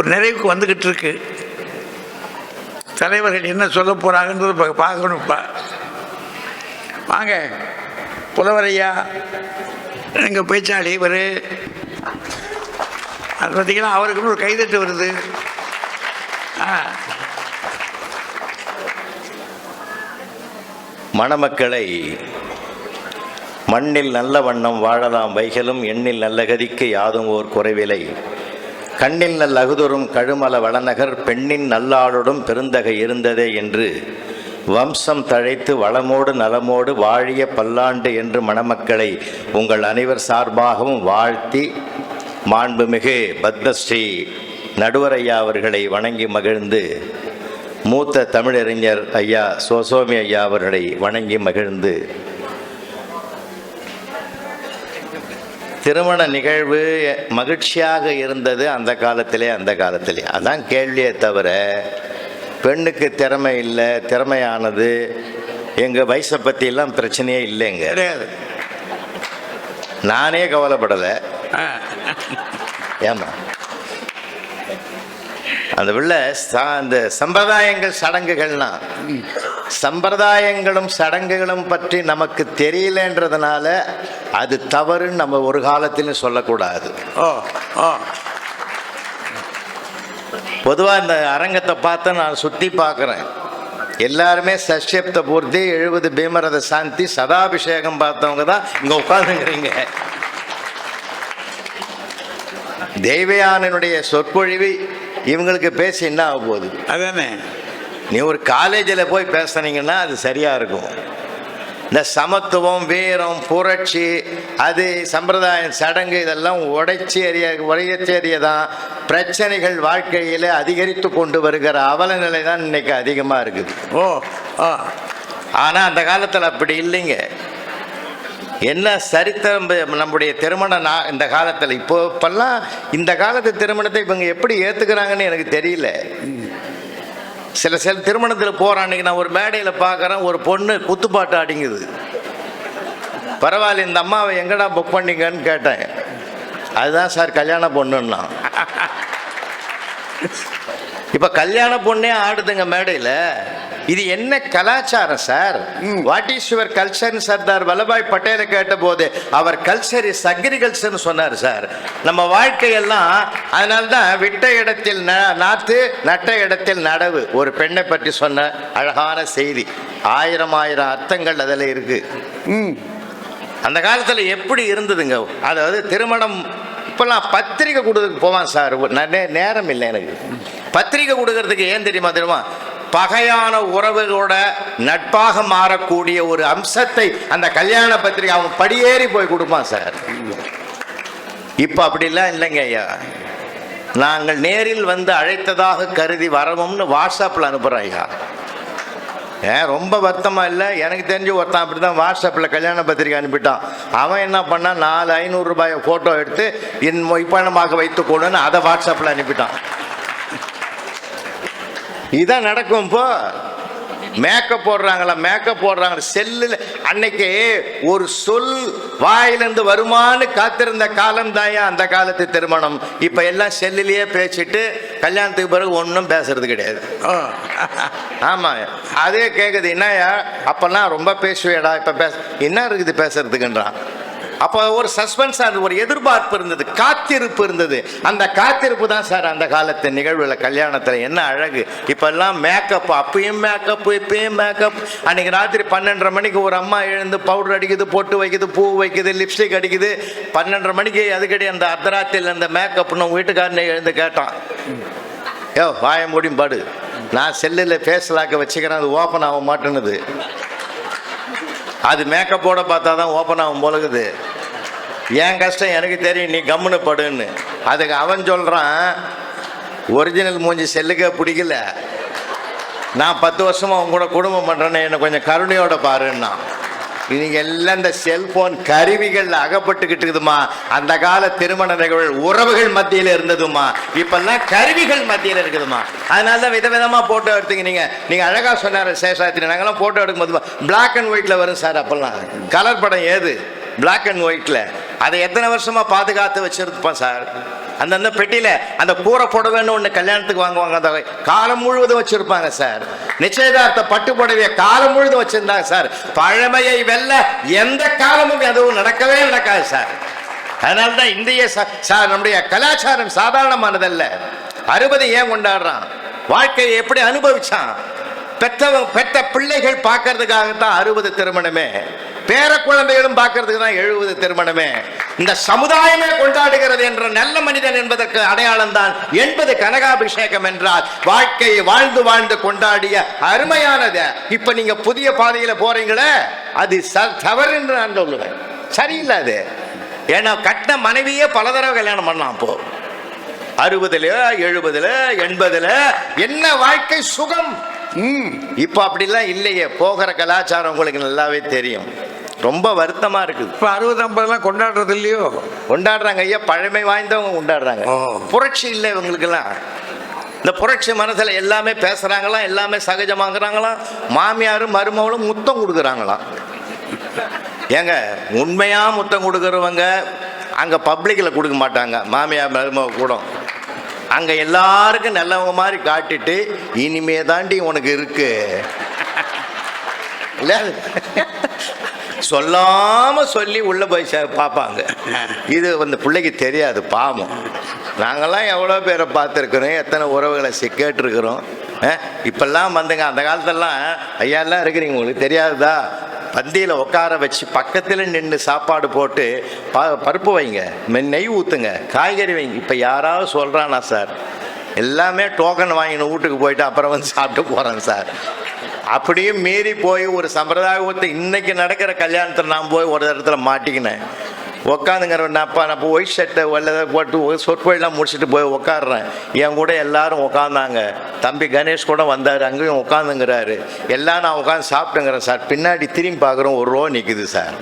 ஒரு நிறைவுக்கு வந்துக்கிட்டு இருக்கு. தலைவர்கள் என்ன சொல்ல போகிறாங்கன்றது பா- பார்க்கணும் இப்போ வாங்க புலவரையா எங்கள் பேச்சாளி இவர்? அது பார்த்தீங்கன்னா அவருக்குன்னு ஒரு கைதட்டு வருது. ஆ. மணமக்களை மண்ணில் நல்ல வண்ணம் வாழலாம் வைகளும் எண்ணில் நல்ல கதிக்கு யாதும் ஓர் குறைவிலை. கண்ணில் நல் அகுதொரும் கழுமல வளநகர் பெண்ணின் நல்லாளுடன் பெருந்தகை இருந்ததே என்று வம்சம் தழைத்து வளமோடு நலமோடு வாழிய பல்லாண்டு என்று மணமக்களை உங்கள் அனைவர் சார்பாகவும் வாழ்த்தி மாண்புமிகு பத்மஸ்ரீ நடுவரையா அவர்களை வணங்கி மகிழ்ந்து மூத்த தமிழறிஞர் ஐயா சோசோமி ஐயா அவர்களை வணங்கி மகிழ்ந்து திருமண நிகழ்வு மகிழ்ச்சியாக இருந்தது அந்த காலத்திலே அந்த காலத்திலே. அதான் கேள்வியே தவிர பெண்ணுக்கு திறமை இல்லை திறமையானது எங்கள் வயசை பற்றியெல்லாம் பிரச்சனையே இல்லைங்க. கிடையாது. நானே கவலைப்படலை. ஏமா அந்த உள்ள அந்த சம்பிரதாயங்கள் சடங்குகள்லாம். சம்பிரதாயங்களும் சடங்குகளும் பற்றி நமக்கு தெரியலன்றதுனால அது தவறுன்னு நம்ம ஒரு காலத்திலும் சொல்லக்கூடாது. பொதுவாக இந்த அரங்கத்தை பார்த்து நான் சுற்றி பார்க்குறேன். எல்லாருமே சஷ்யப்த பூர்த்தி எழுபது பீமரத சாந்தி சதாபிஷேகம் பார்த்தவங்க தான் இங்கே உட்காந்துங்கிறீங்க தெய்வயானனுடைய சொற்பொழிவு இவங்களுக்கு பேசி என்ன ஆக போகுது? அதானே நீ ஒரு காலேஜில் போய் பேசுனீங்கன்னா அது சரியாக இருக்கும். இந்த சமத்துவம் வீரம் புரட்சி அது சம்பிரதாயம் சடங்கு இதெல்லாம் உடைச்சி எறிய உடையச்சி எறிய தான் பிரச்சனைகள் வாழ்க்கையில் அதிகரித்து கொண்டு வருகிற அவல நிலை தான் இன்னைக்கு அதிகமாக இருக்குது ஓ ஓ ஆனால் அந்த காலத்தில் அப்படி இல்லைங்க. என்ன சரித்திரம் நம்முடைய திருமண நா இந்த காலத்தில். இப்போ இப்போல்லாம் இந்த காலத்து திருமணத்தை இவங்க எப்படி ஏற்றுக்கிறாங்கன்னு எனக்கு தெரியல. சில சில திருமணத்தில் போகிறான் நான் ஒரு மேடையில் பார்க்குறேன் ஒரு பொண்ணு குத்துப்பாட்டு அடிங்குது பரவாயில்ல இந்த அம்மாவை எங்கடா புக் பண்ணிங்கன்னு கேட்டேன். அதுதான் சார் கல்யாண பொண்ணுன்னா. இப்போ கல்யாண பொண்ணே ஆடுதுங்க மேடையில். இது என்ன கலாச்சாரம் sir? What is your culture Sardar Vallabhbhai பட்டேலை கேட்டபோது அவர் கல்ச்சர் இஸ் அக்ரிகல்ச்சர்னு சொன்னார் சார். நம்ம வாழ்க்கையெல்லாம் அதனால தான் விட்ட இடத்தில் ந- நாத்து நட்ட இடத்தில் நடவு. ஒரு பெண்ணை பற்றி சொன்ன அழகான செய்தி. ஆயிரம் ஆயிரம் அர்த்தங்கள் அதில் இருக்கு. அந்த காலத்தில் எப்படி இருந்ததுங்க? அதாவது திருமணம் இப்போல்லாம் பத்திரிக்கை கொடுக்கறதுக்கு போவான் சார். நேரம் இல்லை எனக்கு. பத்திரிக்கை கொடுக்கறதுக்கு ஏன் தெரியுமா தெரியுமா? பகையான உறவுகளோட நட்பாக மாறக்கூடிய ஒரு அம்சத்தை அந்த கல்யாண பத்திரிக்கை அவன் படியேறி போய் கொடுப்பான் சார். இப்போ அப்படிலாம் இல்லைங்க ஐயா. நாங்கள் நேரில் வந்து அழைத்ததாக கருதி வரவும்னு வாட்ஸ்அப்பில் அனுப்புகிறோம் ஐயா. ஏன் ரொம்ப வருத்தமாக இல்லை? எனக்கு தெரிஞ்சு ஒருத்தன் அப்படி தான் வாட்ஸ்அப்பில் கல்யாண பத்திரிக்கை அனுப்பிட்டான். அவன் என்ன பண்ணான்? நாலு ஐநூறு ரூபாயை ஃபோட்டோ எடுத்து என் மொய்ப்பணமாக வைத்துக்கொள்ளுன்னு அதை வாட்ஸ்அப்பில் அனுப்பிட்டான். இதான் நடக்கும் இப்போ. மேக்கப் போடுறாங்களா மேக்கப் போடுறாங்க செல்லில் அன்னைக்கு ஒரு சொல் வாயிலிருந்து வருமானு காத்திருந்த காலம் தாயா அந்த காலத்து திருமணம்? இப்போ எல்லாம் செல்லிலேயே பேசிட்டு கல்யாணத்துக்கு பிறகு ஒன்றும் பேசுறது கிடையாது. ஆமாம் அதே கேட்குது என்னய்யா அப்போல்லாம் ரொம்ப பேசுவேடா இப்போ பேச என்ன இருக்குது பேசுறதுக்குன்றான். அப்போ ஒரு சஸ்பென்ஸாக ஒரு எதிர்பார்ப்பு இருந்தது காத்திருப்பு இருந்தது. அந்த காத்திருப்பு தான் சார் அந்த காலத்து நிகழ்வில் கல்யாணத்தில் என்ன அழகு. இப்போல்லாம் மேக்கப் அப்பயும் மேக்கப் இப்பயும் மேக்கப் அன்னைக்கு ராத்திரி பன்னெண்டரை மணிக்கு ஒரு அம்மா எழுந்து பவுடர் அடிக்குது பொட்டு வைக்குது பூ வைக்குது லிப்ஸ்டிக் அடிக்குது. பன்னெண்டரை மணிக்கு அதுக்கடி அந்த அர்த்தராத்திரியில் அந்த மேக்கப்னு வீட்டுக்காரனை எழுந்து கேட்டான். யோ வாய முடியும் பாடு. நான் செல்லில் ஃபேஸ்லாக்க வச்சுக்கிறேன் அது ஓப்பன் ஆக மாட்டேனுது அது மேக்கப்போட பார்த்தா தான் ஓப்பன் ஆகும் போலகுது என் கஷ்டம் எனக்கு தெரியும் நீ கம்முன்னு படுன்னு. அதுக்கு அவன் சொல்கிறான் ஒரிஜினல் மூஞ்சி செல்லுக்கே பிடிக்கல. நான் பத்து வருஷமாக உன் கூட குடும்பம் பண்ணுறேன்னு என்னை கொஞ்சம் கருணையோட பாருன்னா இன்னைக்கு எல்லாம் இந்த செல்போன் கருவிகள் அகப்பட்டுக்கிட்டு இருக்குதுமா அந்த கால திருமண நிகழ்வு உறவுகள் மத்தியில் இருந்ததுமா. இப்பெல்லாம் கருவிகள் மத்தியில் இருக்குதுமா. அதனால தான் விதவிதமா போட்டோ எடுத்துங்க. நீங்க நீங்க அழகா சொன்னார் சேஷாத்திரி நாங்கெல்லாம் போட்டோ எடுக்கும்போது பிளாக் அண்ட் ஒயிட்ல வரும் சார் அப்பெல்லாம். கலர் படம் ஏது? பிளாக் அண்ட் ஒயிட்ல அதை எத்தனை வருஷமா பாதுகாத்து வச்சிருப்போம் சார்? அந்தந்த பெட்டியில் அந்த கூரை புடவைன்னு ஒன்று கல்யாணத்துக்கு வாங்குவாங்க. அந்த காலம் முழுவதும் வச்சுருப்பாங்க சார். நிச்சயதார்த்த பட்டு புடவையை காலம் முழுவதும் வச்சுருந்தாங்க சார். பழமையை வெல்ல எந்த காலமும் எதுவும் நடக்கவே நடக்காது சார். அதனால தான் இந்திய ச- நம்முடைய கலாச்சாரம் சாதாரணமானதல்ல. அறுபதை ஏன் கொண்டாடுறான்? வாழ்க்கையை எப்படி அனுபவிச்சான்? பெற்றவங்க பெற்ற பிள்ளைகள் பார்க்கறதுக்காகத்தான் அறுபது திருமணமே. பேர குழந்தைகளும் பார்க்கறதுக்கு தான் எழுபது திருமணமே. இந்த சமுதாயமே கொண்டாடுகிறது என்ற நல்ல மனிதன் என்பதற்கு அடையாளம் தான் என்பது கனகாபிஷேகம் என்றால். வாழ்க்கையை வாழ்ந்து வாழ்ந்து கொண்டாடிய அருமையானது. இப்ப நீங்க புதிய பாதையில போறீங்களே அது தவறு என்று நான் சொல்லுவேன். சரியில்லை அது. ஏன்னா கட்ட மனைவியே பல தடவை கல்யாணம் பண்ணலாம் அப்போ அறுபதுல எழுபதுல எண்பதுல என்ன வாழ்க்கை சுகம்? ம். இப்ப அப்படிலாம் இல்லையே. போகிற கலாச்சாரம் உங்களுக்கு நல்லாவே தெரியும். ரொம்ப வருத்தமா இருக்குது. இப்போ அறுபது ஐம்பதுலாம் கொண்டாடுறது இல்லையோ? கொண்டாடுறாங்க ஐயா பழமை வாய்ந்தவங்க கொண்டாடுறாங்க. புரட்சி இல்லை இவங்களுக்கெல்லாம். இந்த புரட்சி மனசுல எல்லாமே பேசுறாங்களாம் எல்லாமே சகஜமாகறாங்களாம் மாமியாரும் மருமகளும் முத்தம் கொடுக்குறாங்களாம். ஏங்க உண்மையா முத்தம் கொடுக்குறவங்க அங்க பப்ளிக்ல கொடுக்க மாட்டாங்க மாமியார் மருமக கூட. அங்க எல்லாருக்கும் நல்லவங்க மாதிரி காட்டிட்டு இனிமே தாண்டி உனக்கு இருக்கு. இல்ல? சொல்லாம சொல்லி உள்ள போய் பார்ப்பாங்க. இது வந்து பிள்ளைக்கு தெரியாது பாவம். நாங்கெல்லாம் எவ்வளோ பேரை பார்த்துருக்குறோம் எத்தனை உறவுகளை சி கேட்டிருக்கிறோம். அஹ், இப்பெல்லாம் வந்துங்க அந்த காலத்தெல்லாம் ஐயாலாம் இருக்கிறீங்க உங்களுக்கு தெரியாததா? பந்தியில் உட்கார வச்சு பக்கத்தில் நின்று சாப்பாடு போட்டு ப பருப்பு வைங்க நெய் ஊற்றுங்க காய்கறி வைங்க. இப்போ யாராவது சொல்கிறானா சார் எல்லாமே டோக்கன் வாங்கின வீட்டுக்கு போயிட்டு அப்புறம் வந்து சாப்பிட்டு போகிறேன் சார். அப்படியும் மீறி போய் ஒரு சம்பிரதாயத்தை இன்னைக்கு நடக்கிற கல்யாணத்தில் நான் போய் ஒரு இடத்துல மாட்டிக்கினேன். உக்காந்துங்கிற அப்பா நான் இப்போ ஒயிட் ஷர்ட்டை வெள்ளதை போட்டு ஒரு சொற்பொழிலாம் முடிச்சுட்டு போய் உட்காடுறேன் என் கூட எல்லாரும் உட்காந்தாங்க தம்பி கணேஷ் கூட வந்தார் அங்கேயும் உட்காந்துங்கிறாரு எல்லாம் நான் உட்காந்து சாப்பிட்டுங்கிறேன் சார். பின்னாடி திரும்பி பார்க்குறோம் ஒரு ரோ நிற்குது சார்.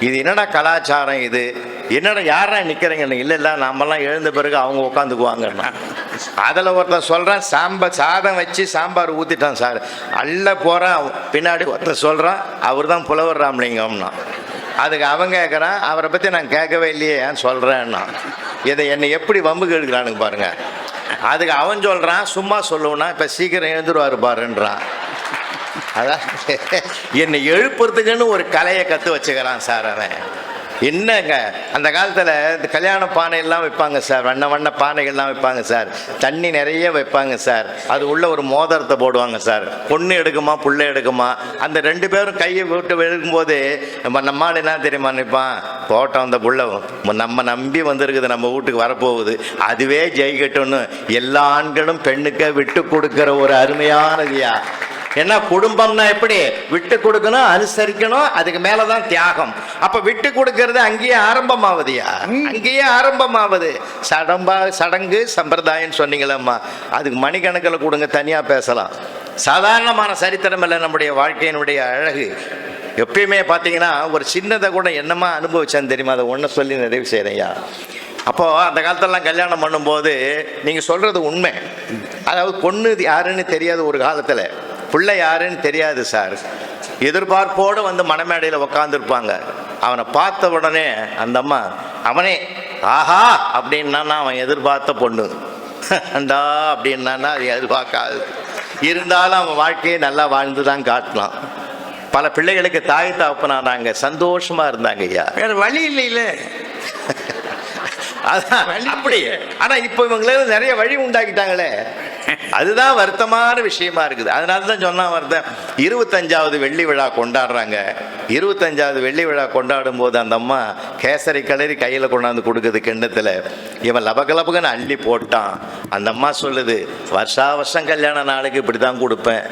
இது என்னடா கலாச்சாரம் இது? என்னடா யாரா நிற்கிறீங்கன்னு இல்லை இல்லை நம்மலாம் எழுந்த பிறகு அவங்க உட்காந்துக்குவாங்கண்ணா அதில் ஒருத்தன் சொல்கிறான் சாம்பார் சாதம் வச்சு சாம்பார் ஊற்றிட்டான் சார். அள்ள போகிறான் பின்னாடி ஒருத்தன் சொல்கிறான் அவர் தான் புலவர் ராமலிங்கம்னா. அதுக்கு அவன் கேட்குறான் அவரை பற்றி நான் கேட்கவே இல்லையே ஏன் சொல்கிறேன்னா இதை என்னை எப்படி வம்புக்கு எடுக்கிறானுங்க பாருங்கள் அதுக்கு அவன் சொல்கிறான் சும்மா சொல்லுவனா இப்போ சீக்கிரம் எழுந்துருவார் பாருன்றான். அதான் என்னை எழுப்புறதுக்குன்னு ஒரு கலையை கற்று வச்சுக்கிறான் சார் அவன். என்னங்க? அந்த காலத்தில் இந்த கல்யாண பானையெல்லாம் வைப்பாங்க சார். வண்ண வண்ண பானைகள்லாம் வைப்பாங்க சார். தண்ணி நிறைய வைப்பாங்க சார். அது உள்ள ஒரு மோதிரத்தை போடுவாங்க சார். பொண்ணு எடுக்குமா புள்ள எடுக்குமா? அந்த ரெண்டு பேரும் கையை விட்டு எடுக்கும்போது நம்ம நம்மால் என்ன தெரியுமா நினைப்பான் போட்டோம் அந்த புள்ள நம்ம நம்பி வந்திருக்குது நம்ம வீட்டுக்கு வரப்போகுது. அதுவே ஜெயிக்கட்டும்னு எல்லா ஆண்களும் பெண்ணுக்கு விட்டு கொடுக்குற ஒரு அருமையானதியா என்ன குடும்பம்னா எப்படி? விட்டு கொடுக்கணும் அனுசரிக்கணும் அதுக்கு மேலதான் தியாகம். அப்ப விட்டு கொடுக்கறது அங்கேயே ஆரம்பமாவதுயா? அங்கேயே ஆரம்பமாவது. சடம்பா சடங்கு சம்பிரதாயம் சொன்னீங்களம்மா. அதுக்கு மணிக்கணக்கில் கொடுங்க தனியா பேசலாம். சாதாரணமான சரித்திரம் இல்லை நம்முடைய வாழ்க்கையினுடைய அழகு. எப்பயுமே பார்த்தீங்கன்னா ஒரு சின்னதை கூட என்னமா அனுபவிச்சேன்னு தெரியுமா? அதை ஒன்று சொல்லி நிறைவு செய்கிறேன்யா அப்போது அந்த காலத்தெல்லாம் கல்யாணம் பண்ணும்போது நீங்கள் சொல்கிறது உண்மை. அதாவது பொண்ணு யாருன்னு தெரியாது ஒரு காலத்தில் பிள்ளை யாருன்னு தெரியாது சார். எதிர்பார்ப்போடு வந்து மணமேடையில் உக்காந்துருப்பாங்க. அவனை பார்த்த உடனே அந்த அம்மா அவனே ஆஹா! அப்படின்னா அவன் எதிர்பார்த்த பொண்ணு. அண்டா அப்படின்னா அது எதிர்பார்க்காது. இருந்தாலும் அவன் வாழ்க்கையை நல்லா வாழ்ந்து தான் காட்டலாம். பல பிள்ளைகளுக்கு தாய் தாப்பனானாங்க சந்தோஷமா இருந்தாங்க ஐயா. வேற வழி இல்லைல்ல அதான் அப்படி ஆனா இப்போ இவங்களுக்கு நிறைய வழி உண்டாக்கிட்டாங்களே. அதுதான் வருத்தமான விஷயமா இருக்குது. அதனால தான் சொன்னா வருத்தம். இருபத்தஞ்சாவது வெள்ளி விழா கொண்டாடுறாங்க. இருபத்தஞ்சாவது வெள்ளி விழா கொண்டாடும் போது அந்த அம்மா கேசரி கலரி கையில் கொண்டாந்து கொடுக்குது கிண்ணத்தில். இவன் லபகலபகன்னு அள்ளி போட்டான். அந்த அம்மா சொல்லுது வருஷா வருஷம் கல்யாண நாளுக்கு இப்படி தான் கொடுப்பேன்.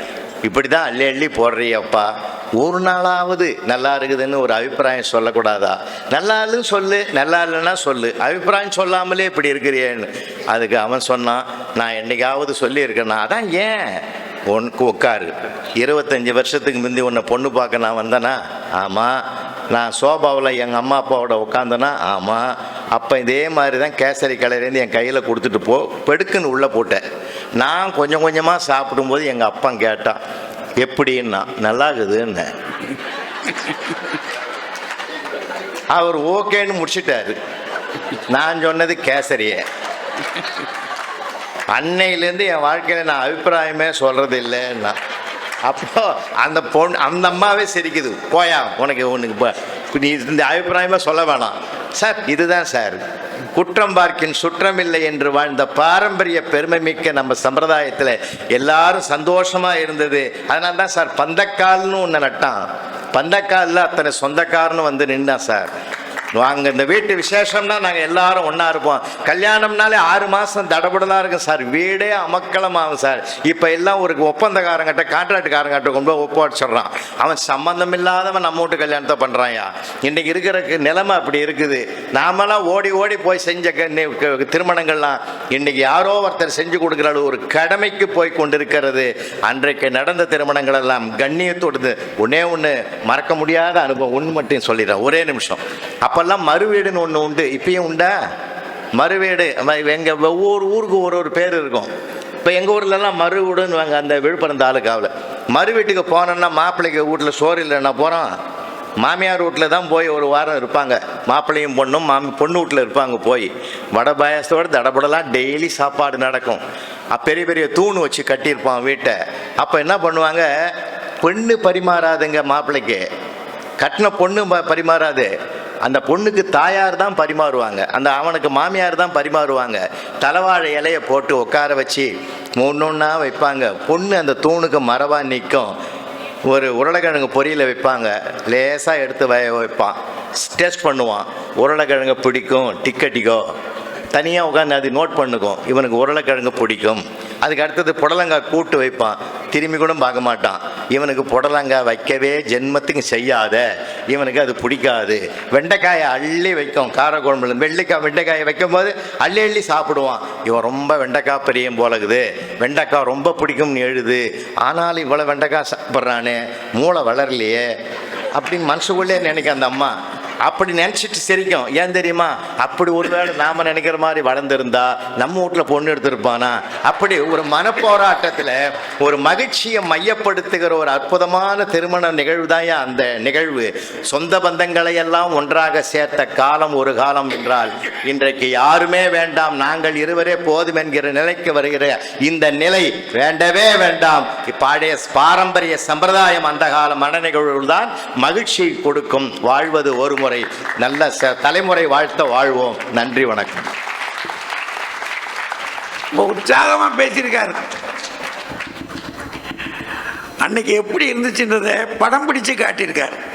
இப்படி தான் அள்ளி அள்ளி போடுறியப்பா. ஒரு நாளாவது நல்லா இருக்குதுன்னு ஒரு அபிப்பிராயம் சொல்லக்கூடாதா? நல்லா இல்லைன்னு சொல்லு. நல்லா இல்லைன்னா சொல்லு. அபிப்பிராயம் சொல்லாமலே இப்படி இருக்கிறியேன்னு அதுக்கு அவன் சொன்னான் நான் என்னைக்காவது சொல்லியிருக்கேன்னா அதான் ஏன்? உனக்கு உட்காரு. இருபத்தஞ்சி வருஷத்துக்கு முந்தி உன்னை பொண்ணு பார்க்க நான் வந்தேனா? ஆமாம் நான் சோபாவில் எங்கள் அம்மா அப்பாவோட உட்காந்தேனா? ஆமாம் அப்போ இதே மாதிரி தான் கேசரி கலையிலேருந்து என் கையில் கொடுத்துட்டு போ பெடுக்குன்னு உள்ளே போட்டேன். நான் கொஞ்சம் கொஞ்சமாக சாப்பிடும்போது எங்கள் அப்பா கேட்டான் எப்படின்னா? நல்லா இருக்குதுன்னு. அவர் ஓகேன்னு முடிச்சிட்டாரு. நான் சொன்னது கேசரியை. அன்னையிலேருந்து என் வாழ்க்கையில் நான் அபிப்பிராயமே சொல்கிறது இல்லைன்னா அப்போ அந்த பொண்ணு அந்த அம்மாவே சிரிக்குது. போயா உனக்கு உனக்கு நீ இந்த அபிப்பிராயமே சொல்ல வேணாம். சார் இதுதான் சார். குற்றம் பார்க்கின் சுற்றமில்லை என்று வாழ்ந்த பாரம்பரிய பெருமை மிக்க நம்ம சம்பிரதாயத்தில் எல்லாரும் சந்தோஷமாக இருந்தது. அதனால தான் சார் பந்தக்கால்னு ஒன்று நட்டான். பந்தக்காலில் அத்தனை சொந்தக்காரன்னு வந்து நின்னான் சார். வாங்க இந்த வீட்டு விசேஷம்னா நாங்கள் எல்லாரும் ஒன்றா இருப்போம். கல்யாணம்னாலே ஆறு மாதம் தடபடலாக இருக்கும் சார். வீடே அமக்கலமாகும் சார். இப்போ எல்லாம் ஒரு ஒப்பந்தக்காரங்கிட்ட கான்ட்ராக்டுக்காரங்கிட்ட கொண்டு போய் ஒப்படைச்சிடுறான் அவன் சம்மந்தம் இல்லாதவன் நம்ம வீட்டு கல்யாணத்தை பண்ணுறான்யா இன்றைக்கி இருக்கிற நிலைமை அப்படி இருக்குது. நாமெல்லாம் ஓடி ஓடி போய் செஞ்ச திருமணங்கள்லாம் இன்றைக்கி யாரோ ஒருத்தர் செஞ்சு கொடுக்குற ஒரு கடமைக்கு போய் கொண்டிருக்கிறது. அன்றைக்கு நடந்த திருமணங்கள் எல்லாம் கண்ணியத்தோடுது. ஒன்னே ஒன்று மறக்க முடியாத அனுபவம். ஒன்று மட்டும் சொல்லிடுறேன். ஒரே நிமிஷம். அப்போ அப்போல்லாம் மறுவீடுன்னு ஒன்று உண்டு. இப்பயும் உண்டா? மறுவீடு. எங்கள் ஒவ்வொரு ஊருக்கு ஒரு ஒரு பேர் இருக்கும். இப்போ எங்கள் ஊர்லலாம் மறு வீடுன்னு வாங்க அந்த விழுப்புரம் தாலுக்காவில் மறு வீட்டுக்கு போனோன்னா மாப்பிள்ளைக்கு வீட்டில் சோறு இல்லைன்னா போகிறோம் மாமியார் வீட்டில் தான் போய் ஒரு வாரம் இருப்பாங்க. மாப்பிள்ளையும் பொண்ணும் மாமி பொண்ணு வீட்டில் இருப்பாங்க போய். வடை பாயாசத்தோடு தடபடலாம் டெய்லி சாப்பாடு நடக்கும். பெரிய பெரிய தூண் வச்சு கட்டியிருப்பான் வீட்டை. அப்போ என்ன பண்ணுவாங்க? பெண்ணு பரிமாறாதுங்க மாப்பிள்ளைக்கு. கட்டின பொண்ணு ப- பரிமாறாது. அந்த பொண்ணுக்கு தாயார் தான் பரிமாறுவாங்க. அந்த அவனுக்கு மாமியார் தான் பரிமாறுவாங்க. தலைவாழை இலைய போட்டு உட்கார வச்சு ஒன்று வைப்பாங்க. பொண்ணு அந்த தூணுக்கு மரவா நிற்கும் ஒரு உருளைக்கிழங்கு பொரியல வைப்பாங்க. லேசாக எடுத்து வய வைப்பான். டெஸ்ட் பண்ணுவான். உருளைக்கிழங்கு பிடிக்கும். டிக்கட்டிக்கோ. தனியாக உட்காந்து அது நோட் பண்ணுக்கும். இவனுக்கு உருளைக்கிழங்கு பிடிக்கும். அதுக்கு அடுத்தது புடலங்காய் கூட்டு வைப்பான். திரும்பி கூட பார்க்க மாட்டான். இவனுக்கு புடலங்காய் வைக்கவே ஜென்மத்துக்கு செய்யாத. இவனுக்கு அது பிடிக்காது. வெண்டைக்காயை அள்ளி வைக்கும். காரக்குழம்புல வெள்ளிக்காய் வெண்டைக்காயை வைக்கும்போது அள்ளி அள்ளி சாப்பிடுவான். இவன் ரொம்ப வெண்டைக்காய் பிரியம் போலகுது வெண்டைக்காய் ரொம்ப பிடிக்கும்னு எழுது. ஆனாலும் இவ்வளோ வெண்டைக்காய் சாப்பிட்றானே. மூளை வளரலையே. அப்படின்னு மனசுக்குள்ளே நினைக்க அந்த அம்மா. அப்படி நினச்சிட்டு சிரிக்கும். ஏன் தெரியுமா? அப்படி ஒருவேளை நாம் நினைக்கிற மாதிரி வளர்ந்துருந்தா நம்ம வீட்டில் பொண்ணு எடுத்திருப்பானா? அப்படி ஒரு மனப்போராட்டத்தில் ஒரு மகிழ்ச்சியை மையப்படுத்துகிற ஒரு அற்புதமான திருமண நிகழ்வு தான் அந்த நிகழ்வு. சொந்த பந்தங்களை எல்லாம் ஒன்றாக சேர்த்த காலம் ஒரு காலம் என்றால் இன்றைக்கு யாருமே வேண்டாம் நாங்கள் இருவரே போதும் என்கிற நிலைக்கு வருகிற இந்த நிலை வேண்டவே வேண்டாம். பழைய பாரம்பரிய சம்பிரதாயம் அந்த கால மன நிகழ்வுகள் தான் மகிழ்ச்சி கொடுக்கும். வாழ்வது ஒரு முறை. நல்ல தலைமுறை வாழ்த்த வாழ்வோம். நன்றி வணக்கம். ரொம்ப உற்சாகமா பேசியிருக்காரு. அன்னைக்கு எப்படி இருந்துச்சுன்றத படம் பிடிச்சு காட்டியிருக்காரு.